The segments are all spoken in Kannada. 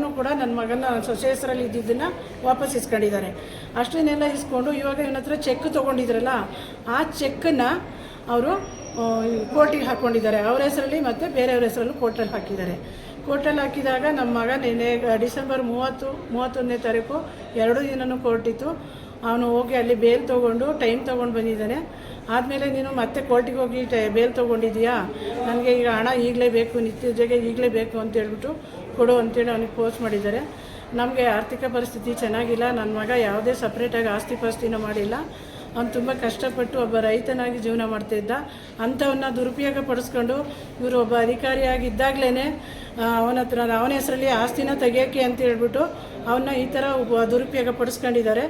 ಯಾರನ್ನು ಕೂಡ ನನ್ನ ಮಗನ ಸೊಸೆ ಹೆಸರಲ್ಲಿ ಇದ್ದಿದ್ದನ್ನು ವಾಪಸ್ ಇಸ್ಕೊಂಡಿದ್ದಾರೆ. ಅಷ್ಟನ್ನೆಲ್ಲ ಇಸ್ಕೊಂಡು ಇವಾಗ ಇವನ ಹತ್ರ ಚೆಕ್ ತೊಗೊಂಡಿದ್ರಲ್ಲ, ಆ ಚೆಕ್ಕನ್ನು ಅವರು ಕೋರ್ಟಿಗೆ ಹಾಕ್ಕೊಂಡಿದ್ದಾರೆ ಅವ್ರ ಹೆಸರಲ್ಲಿ ಮತ್ತು ಬೇರೆಯವ್ರ ಹೆಸರಲ್ಲೂ ಕೋರ್ಟಲ್ಲಿ ಹಾಕಿದ್ದಾರೆ. ಕೋರ್ಟಲ್ಲಿ ಹಾಕಿದಾಗ ನಮ್ಮ ಮಗ ನಿನ್ನೆ ಡಿಸೆಂಬರ್ ಮೂವತ್ತು, ಮೂವತ್ತೊಂದನೇ ತಾರೀಕು ಎರಡು ದಿನವೂ ಕೋರ್ಟಿತ್ತು ಅವನು ಹೋಗಿ ಅಲ್ಲಿ ಬೇಲ್ ತೊಗೊಂಡು ಟೈಮ್ ತೊಗೊಂಡು ಬಂದಿದ್ದಾನೆ. ಆದಮೇಲೆ ನೀನು ಮತ್ತೆ ಕೋರ್ಟಿಗೆ ಹೋಗಿ ಬೇಲ್ ತೊಗೊಂಡಿದ್ದೀಯಾ? ನನಗೆ ಈಗ ಹಣ ಈಗಲೇ ಬೇಕು, ನಿತ್ಯಜೆಗೆ ಈಗಲೇ ಬೇಕು ಅಂತ ಹೇಳ್ಬಿಟ್ಟು ಕೊಡು ಅಂತೇಳಿ ಅವನಿಗೆ ಪೋಸ್ಟ್ ಮಾಡಿದ್ದಾರೆ. ನಮಗೆ ಆರ್ಥಿಕ ಪರಿಸ್ಥಿತಿ ಚೆನ್ನಾಗಿಲ್ಲ. ನನ್ನ ಮಗ ಯಾವುದೇ ಸಪ್ರೇಟಾಗಿ ಆಸ್ತಿ ಪಾಸ್ತಿನ ಮಾಡಿಲ್ಲ. ಅವ್ನು ತುಂಬ ಕಷ್ಟಪಟ್ಟು ಒಬ್ಬ ರೈತನಾಗಿ ಜೀವನ ಮಾಡ್ತಿದ್ದ ಅಂಥವನ್ನ ದುರುಪಯೋಗ ಪಡಿಸ್ಕೊಂಡು ಇವರು ಒಬ್ಬ ಅಧಿಕಾರಿಯಾಗಿದ್ದಾಗಲೇ ಅವನ ಹತ್ರ ಅವನ ಹೆಸರಲ್ಲಿ ಆಸ್ತಿನ ತೆಗಿಯೋಕ್ಕೆ ಅಂತ ಹೇಳ್ಬಿಟ್ಟು ಅವನ್ನ ಈ ಥರ ದುರುಪಯೋಗ ಪಡಿಸ್ಕೊಂಡಿದ್ದಾರೆ.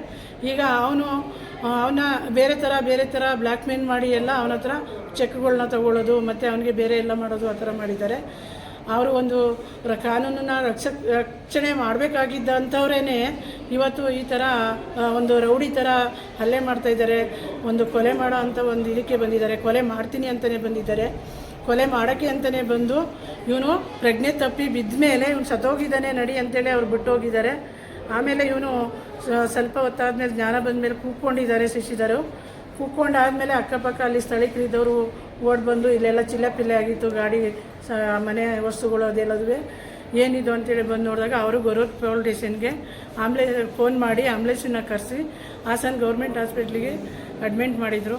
ಈಗ ಅವನು ಅವನ್ನ ಬೇರೆ ಥರ ಬೇರೆ ಥರ ಬ್ಲ್ಯಾಕ್ ಮೇಲ್ ಮಾಡಿ ಎಲ್ಲ ಅವನ ಹತ್ರ ಚೆಕ್ಗಳನ್ನ ತಗೊಳ್ಳೋದು ಮತ್ತು ಅವನಿಗೆ ಬೇರೆ ಎಲ್ಲ ಮಾಡೋದು ಆ ಥರ ಮಾಡಿದ್ದಾರೆ. ಅವರು ಒಂದು ಕಾನೂನನ್ನು ರಕ್ಷ ರಕ್ಷಣೆ ಮಾಡಬೇಕಾಗಿದ್ದಂಥವ್ರೇ ಇವತ್ತು ಈ ಥರ ಒಂದು ರೌಡಿ ಥರ ಹಲ್ಲೆ ಮಾಡ್ತಾ ಇದ್ದಾರೆ, ಒಂದು ಕೊಲೆ ಮಾಡೋ ಅಂಥ ಒಂದು ಇದಕ್ಕೆ ಬಂದಿದ್ದಾರೆ, ಕೊಲೆ ಮಾಡ್ತೀನಿ ಅಂತಲೇ ಬಂದಿದ್ದಾರೆ, ಕೊಲೆ ಮಾಡೋಕ್ಕೆ ಅಂತಲೇ ಬಂದು ಇವನು ಪ್ರಜ್ಞೆ ತಪ್ಪಿ ಬಿದ್ದ ಮೇಲೆ ಇವನು ಸತ್ತೋಗಿದ್ದಾನೆ ನಡಿ ಅಂತೇಳಿ ಅವ್ರು ಬಿಟ್ಟೋಗಿದ್ದಾರೆ. ಆಮೇಲೆ ಇವನು ಸ್ವಲ್ಪ ಹೊತ್ತಾದ್ಮೇಲೆ ಜ್ಞಾನ ಬಂದ ಮೇಲೆ ಕೂತ್ಕೊಂಡಿದ್ದಾರೆ ಶಿಶಿದರು ಕೂತ್ಕೊಂಡಾದ್ಮೇಲೆ ಅಕ್ಕಪಕ್ಕ ಅಲ್ಲಿ ಸ್ಥಳೀಕರಿದ್ದವರು ಓಡ್ ಬಂದು ಇಲ್ಲೆಲ್ಲ ಚಿಲ್ಲಪಿಲ್ಲೆ ಆಗಿತ್ತು, ಗಾಡಿ ಸ, ಮನೆ ವಸ್ತುಗಳು ಅದೆಲ್ಲದುವೆ. ಏನಿದು ಅಂತೇಳಿ ಬಂದು ನೋಡಿದಾಗ ಅವರು ಗೊರೂರ್ ಪೋಲ್ ಸ್ಟೇಷನ್ಗೆ ಆಂಬ್ಲೆ ಫೋನ್ ಮಾಡಿ ಆಂಬ್ಲೆನ್ಸನ್ನ ಕರೆಸಿ ಹಾಸನ್ ಗೌರ್ಮೆಂಟ್ ಹಾಸ್ಪಿಟ್ಲಿಗೆ ಅಡ್ಮಿಂಟ್ ಮಾಡಿದರು.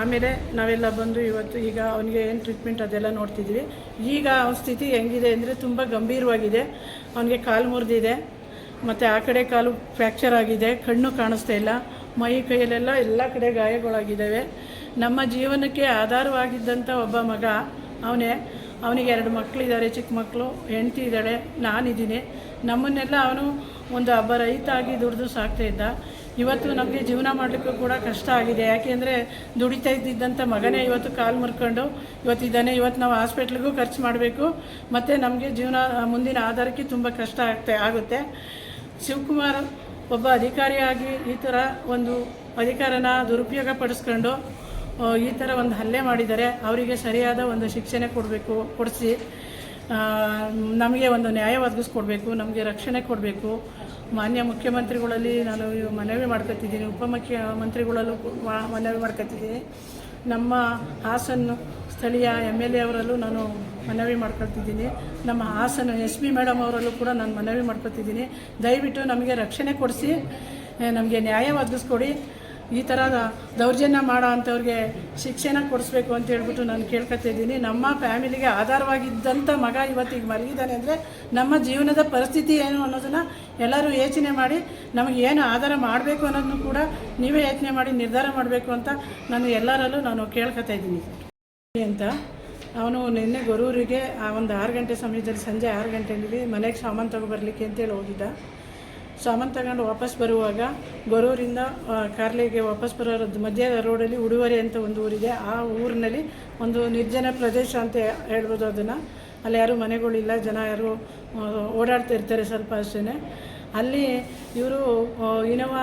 ಆಮೇಲೆ ನಾವೆಲ್ಲ ಬಂದು ಇವತ್ತು ಈಗ ಅವನಿಗೆ ಏನು ಟ್ರೀಟ್ಮೆಂಟ್ ಅದೆಲ್ಲ ನೋಡ್ತಿದ್ವಿ. ಈಗ ಅವನ ಸ್ಥಿತಿ ಹೆಂಗಿದೆ ಅಂದರೆ ತುಂಬ ಗಂಭೀರವಾಗಿದೆ. ಅವನಿಗೆ ಕಾಲು ಮುರಿದಿದೆ. ಮತ್ತು ಆ ಕಡೆ ಕಾಲು ಫ್ರ್ಯಾಕ್ಚರ್ ಆಗಿದೆ, ಕಣ್ಣು ಕಾಣಿಸ್ತಾ ಇಲ್ಲ. ಮೈ ಕೈಯಲ್ಲೆಲ್ಲ ಎಲ್ಲ ಕಡೆ ಗಾಯಗಳಾಗಿದ್ದಾವೆ. ನಮ್ಮ ಜೀವನಕ್ಕೆ ಆಧಾರವಾಗಿದ್ದಂಥ ಒಬ್ಬ ಮಗ, ಅವನೇ, ಅವನಿಗೆ ಎರಡು ಮಕ್ಕಳಿದ್ದಾರೆ ಚಿಕ್ಕ ಮಕ್ಕಳು ಹೆಂಡತಿ ಇದ್ದಾಳೆ, ನಾನಿದ್ದೀನಿ. ನಮ್ಮನ್ನೆಲ್ಲ ಅವನು ಒಂದು ಹಬ್ಬ ರೈತ ಆಗಿ ದುಡಿದು ಸಾಕ್ತಾ ಇದ್ದ. ಇವತ್ತು ನಮಗೆ ಜೀವನ ಮಾಡಲಿಕ್ಕೂ ಕೂಡ ಕಷ್ಟ ಆಗಿದೆ. ಯಾಕೆಂದರೆ ದುಡಿತಾ ಇದ್ದಿದ್ದಂಥ ಮಗನೇ ಇವತ್ತು ಕಾಲು ಮುರ್ಕೊಂಡು ಇವತ್ತಿದ್ದಾನೆ ಇವತ್ತು ನಾವು ಹಾಸ್ಪಿಟ್ಲಿಗೂ ಖರ್ಚು ಮಾಡಬೇಕು. ಮತ್ತು ನಮಗೆ ಜೀವನ, ಮುಂದಿನ ಆಧಾರಕ್ಕೆ ತುಂಬ ಕಷ್ಟ ಆಗ್ತಾ, ಆಗುತ್ತೆ. ಶಿವಕುಮಾರ್ ಒಬ್ಬ ಅಧಿಕಾರಿಯಾಗಿ ಈ ಥರ ಒಂದು ಅಧಿಕಾರನ ದುರುಪಯೋಗ ಪಡಿಸ್ಕೊಂಡು ಈ ಥರ ಒಂದು ಹಲ್ಲೆ ಮಾಡಿದರೆ ಅವರಿಗೆ ಸರಿಯಾದ ಒಂದು ಶಿಕ್ಷಣೆ ಕೊಡಬೇಕು, ಕೊಡಿಸಿ ನಮಗೆ ಒಂದು ನ್ಯಾಯ ಒದಗಿಸ್ಕೊಡ್ಬೇಕು, ನಮಗೆ ರಕ್ಷಣೆ ಕೊಡಬೇಕು. ಮಾನ್ಯ ಮುಖ್ಯಮಂತ್ರಿಗಳಲ್ಲಿ ನಾನು ಮನವಿ ಮಾಡ್ಕೊತಿದ್ದೀನಿ, ಉಪಮುಖ್ಯಮಂತ್ರಿಗಳಲ್ಲೂ ಮನವಿ ಮಾಡ್ಕೊತಿದ್ದೀನಿ. ನಮ್ಮ ಹಾಸನ ಸ್ಥಳೀಯ ಎಂ ಎಲ್ ಎ ಅವರಲ್ಲೂ ನಾನು ಮನವಿ ಮಾಡ್ಕೊಳ್ತಿದ್ದೀನಿ ನಮ್ಮ ಹಾಸನ ಎಸ್ ಬಿ ಮೇಡಮ್ ಅವರಲ್ಲೂ ಕೂಡ ನಾನು ಮನವಿ ಮಾಡ್ಕೊತಿದ್ದೀನಿ. ದಯವಿಟ್ಟು ನಮಗೆ ರಕ್ಷಣೆ ಕೊಡಿಸಿ ನಮಗೆ ನ್ಯಾಯ ಒದಗಿಸ್ಕೊಡಿ. ಈ ಥರದ ದೌರ್ಜನ್ಯ ಮಾಡೋ ಅಂಥವ್ರಿಗೆ ಶಿಕ್ಷೆನ ಕೊಡಿಸ್ಬೇಕು ಅಂತ ಹೇಳ್ಬಿಟ್ಟು ನಾನು ಕೇಳ್ಕೊತಾ ಇದ್ದೀನಿ. ನಮ್ಮ ಫ್ಯಾಮಿಲಿಗೆ ಆಧಾರವಾಗಿದ್ದಂಥ ಮಗ ಇವತ್ತಿಗೆ ಮಲಗಿದ್ದಾನೆ ಅಂದರೆ ನಮ್ಮ ಜೀವನದ ಪರಿಸ್ಥಿತಿ ಏನು ಅನ್ನೋದನ್ನು ಎಲ್ಲರೂ ಯೋಚನೆ ಮಾಡಿ ನಮಗೆ ಏನು ಆಧಾರ ಮಾಡಬೇಕು ಅನ್ನೋದನ್ನು ಕೂಡ ನೀವೇ ಯೋಚನೆ ಮಾಡಿ ನಿರ್ಧಾರ ಮಾಡಬೇಕು ಅಂತ ನಾನು ಎಲ್ಲರಲ್ಲೂ ನಾನು ಕೇಳ್ಕೊತಾ ಇದ್ದೀನಿ. ಅಂತ ಅವನು ನಿನ್ನೆ ಗೊರೂರಿಗೆ ಆ ಒಂದು ಆರು ಗಂಟೆ ಸಮಯದಲ್ಲಿ ಸಂಜೆ ಆರು ಗಂಟೆಯಲ್ಲಿ ಮನೆಗೆ ಸಾಮಾನು ತಗೊಬರ್ಲಿಕ್ಕೆ ಅಂತೇಳಿ ಹೋಗಿದ್ದ. ಸಾಮಾನು ತಗೊಂಡು ವಾಪಸ್ ಬರುವಾಗ ಬರೋರಿಂದ ಕಾರ್ಲಿಗೆ ವಾಪಸ್ ಬರೋ ಮಧ್ಯ ರೋಡಲ್ಲಿ ಉಡುವರೆ ಅಂತ ಒಂದು ಊರಿದೆ. ಆ ಊರಿನಲ್ಲಿ ಒಂದು ನಿರ್ಜನ ಪ್ರದೇಶ ಅಂತ ಹೇಳ್ಬೋದು ಅದನ್ನು. ಅಲ್ಲಿ ಯಾರೂ ಮನೆಗಳಿಲ್ಲ, ಜನ ಯಾರು ಓಡಾಡ್ತಾ ಇರ್ತಾರೆ ಸ್ವಲ್ಪ ಅಷ್ಟೇ ಅಲ್ಲಿ ಇವರು ಇನೋವಾ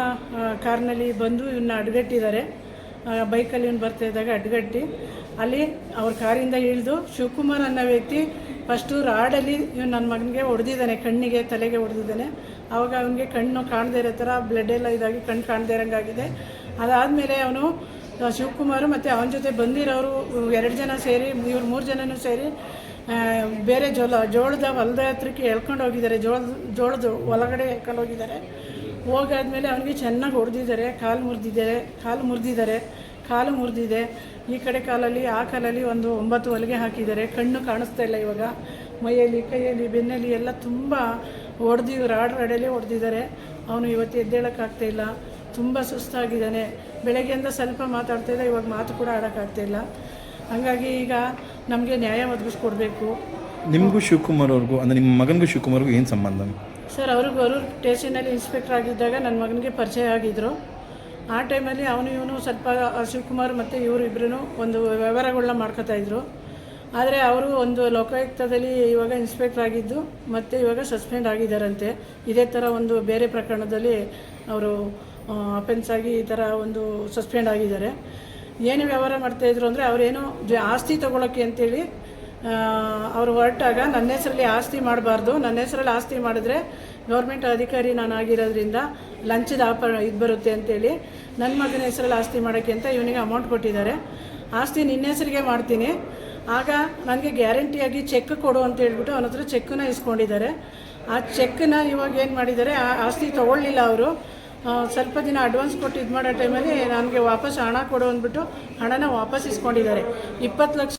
ಕಾರ್ನಲ್ಲಿ ಬಂದು ಇವನ್ನ ಅಡ್ಗಟ್ಟಿದ್ದಾರೆ. ಬೈಕಲ್ಲಿ ಇವ್ನು ಬರ್ತಾ ಇದ್ದಾಗ ಅಡ್ಗಟ್ಟಿ. ಅಲ್ಲಿ ಅವ್ರ ಕಾರಿಂದ ಇಳಿದು ಶಿವಕುಮಾರ್ ಅನ್ನೋ ವ್ಯಕ್ತಿ ಫಸ್ಟು ರಾಡಲ್ಲಿ ಇವ್ನು ನನ್ನ ಮಗನಿಗೆ ಹೊಡೆದಿದ್ದಾನೆ, ಕಣ್ಣಿಗೆ, ತಲೆಗೆ ಹೊಡೆದಿದ್ದಾನೆ. ಆವಾಗ ಅವನಿಗೆ ಕಣ್ಣು ಕಾಣದೇ ಇರೋ ಥರ ಬ್ಲಡ್ ಎಲ್ಲ ಇದಾಗಿ ಕಣ್ಣು ಕಾಣದೇ ಇರೋಂಗಾಗಿದೆ. ಅದಾದಮೇಲೆ ಅವನು ಶಿವಕುಮಾರ್ ಮತ್ತು ಅವನ ಜೊತೆ ಬಂದಿರೋರು ಎರಡು ಜನ ಸೇರಿ, ಇವ್ರು ಮೂರು ಜನನೂ ಸೇರಿ ಬೇರೆ ಜೋಳ ಜೋಳದ ಹೊಲದ ಹತ್ರಕ್ಕೆ ಎಳ್ಕೊಂಡು ಹೋಗಿದ್ದಾರೆ. ಜೋಳದ ಜೋಳದ ಒಳಗಡೆ ಎಳ್ಕೊಂಡು ಹೋಗಿದ್ದಾರೆ. ಹೋಗಾದ್ಮೇಲೆ ಅವನಿಗೆ ಚೆನ್ನಾಗಿ ಹೊಡೆದಿದ್ದಾರೆ, ಕಾಲು ಮುರಿದಿದ್ದಾರೆ ಕಾಲು ಮುರಿದಿದ್ದಾರೆ. ಕಾಲು ಮುರಿದಿದೆ. ಈ ಕಡೆ ಕಾಲಲ್ಲಿ ಆ ಕಾಲಲ್ಲಿ ಒಂದು ಒಂಬತ್ತು ಹೊಲಿಗೆ ಹಾಕಿದ್ದಾರೆ. ಕಣ್ಣು ಕಾಣಿಸ್ತಾ ಇಲ್ಲ ಇವಾಗ. ಮೈಯಲ್ಲಿ ಕೈಯಲ್ಲಿ ಬೆನ್ನಲ್ಲಿ ಎಲ್ಲ ತುಂಬ ಹೊಡೆದಿ ರಾಡ್ ರಾಡಲ್ಲೇ ಹೊಡೆದಿದ್ದಾರೆ ಅವನು ಇವತ್ತು ಎದ್ದೇಳೋಕ್ಕಾಗ್ತಾ ಇಲ್ಲ. ತುಂಬ ಸುಸ್ತಾಗಿದ್ದಾನೆ. ಬೆಳಗ್ಗೆಯಿಂದ ಸ್ವಲ್ಪ ಮಾತಾಡ್ತಾ ಇಲ್ಲ. ಇವಾಗ ಮಾತು ಕೂಡ ಆಡೋಕ್ಕಾಗ್ತಾ ಇಲ್ಲ. ಹಾಗಾಗಿ ಈಗ ನಮಗೆ ನ್ಯಾಯ ಒದಗಿಸ್ಕೊಡ್ಬೇಕು. ನಿಮಗೂ ಶಿವಕುಮಾರ್ ಅವ್ರಿಗೂ ಅಂದರೆ ನಿಮ್ಮ ಮಗನಿಗೂ ಶಿವಕುಮಾರ್ಗೂ ಏನು ಸಂಬಂಧ? ಸರ್ ಅವರು ಗರೂರ್ ಸ್ಟೇಷನಲ್ಲಿ ಇನ್ಸ್ಪೆಕ್ಟರ್ ಆಗಿದ್ದಾಗ ನನ್ನ ಮಗನಿಗೆ ಪರಿಚಯ ಆಗಿದ್ದರು ಆ ಟೈಮಲ್ಲಿ ಅವನು ಇವನು ಸ್ವಲ್ಪ ಶಿವಕುಮಾರ್ ಮತ್ತು ಇವರು ಇಬ್ಬರೂ ಒಂದು ವ್ಯವಹಾರಗಳನ್ನ ಮಾಡ್ಕೋತಾ ಇದ್ರು. ಆದರೆ ಅವರು ಒಂದು ಲೋಕಾಯುಕ್ತದಲ್ಲಿ ಇವಾಗ ಇನ್ಸ್ಪೆಕ್ಟರ್ ಆಗಿದ್ದು, ಮತ್ತು ಇವಾಗ ಸಸ್ಪೆಂಡ್ ಆಗಿದ್ದಾರಂತೆ ಇದೇ ಥರ ಒಂದು ಬೇರೆ ಪ್ರಕರಣದಲ್ಲಿ ಅವರು ಅಪೆನ್ಸ್ ಆಗಿ ಈ ಥರ ಒಂದು ಸಸ್ಪೆಂಡ್ ಆಗಿದ್ದಾರೆ. ಏನು ವ್ಯವಹಾರ ಮಾಡ್ತಾಯಿದ್ರು ಅಂದರೆ ಅವರೇನು ಆಸ್ತಿ ತೊಗೊಳಕ್ಕೆ ಅಂತೇಳಿ ಅವರು ಹೊರಟಾಗ ನನ್ನ ಹೆಸರಲ್ಲಿ ಆಸ್ತಿ ಮಾಡಬಾರ್ದು. ನನ್ನ ಹೆಸರಲ್ಲಿ ಆಸ್ತಿ ಮಾಡಿದ್ರೆ ಗೌರ್ಮೆಂಟ್ ಅಧಿಕಾರಿ ನಾನು ಆಗಿರೋದ್ರಿಂದ ಲಂಚದ ಆಪ ಇದು ಬರುತ್ತೆ ಅಂತೇಳಿ ನನ್ನ ಮಗನ ಹೆಸರಲ್ಲಿ ಆಸ್ತಿ ಮಾಡೋಕ್ಕೆ ಅಂತ ಇವನಿಗೆ ಅಮೌಂಟ್ ಕೊಟ್ಟಿದ್ದಾರೆ. ಆಸ್ತಿ ನಿನ್ನ ಹೆಸರಿಗೆ ಮಾಡ್ತೀನಿ. ಆಗ ನನಗೆ ಗ್ಯಾರಂಟಿಯಾಗಿ ಚೆಕ್ ಕೊಡು ಅಂತ ಹೇಳ್ಬಿಟ್ಟು ಅವನ ಹತ್ರ ಚೆಕ್ಕನ್ನ ಇಸ್ಕೊಂಡಿದ್ದಾರೆ. ಆ ಚೆಕ್ಕನ್ನ ಇವಾಗ ಏನು ಮಾಡಿದ್ದಾರೆ? ಆ ಆಸ್ತಿ ತೊಗೊಳ್ಳಿಲ್ಲ ಅವರು. ಸ್ವಲ್ಪ ದಿನ ಅಡ್ವಾನ್ಸ್ ಕೊಟ್ಟು ಇದು ಮಾಡೋ ಟೈಮಲ್ಲಿ ನನಗೆ ವಾಪಸ್ ಹಣ ಕೊಡು ಅಂದ್ಬಿಟ್ಟು ಹಣನ ವಾಪಸ್ ಇಸ್ಕೊಂಡಿದ್ದಾರೆ. ಇಪ್ಪತ್ತು ಲಕ್ಷ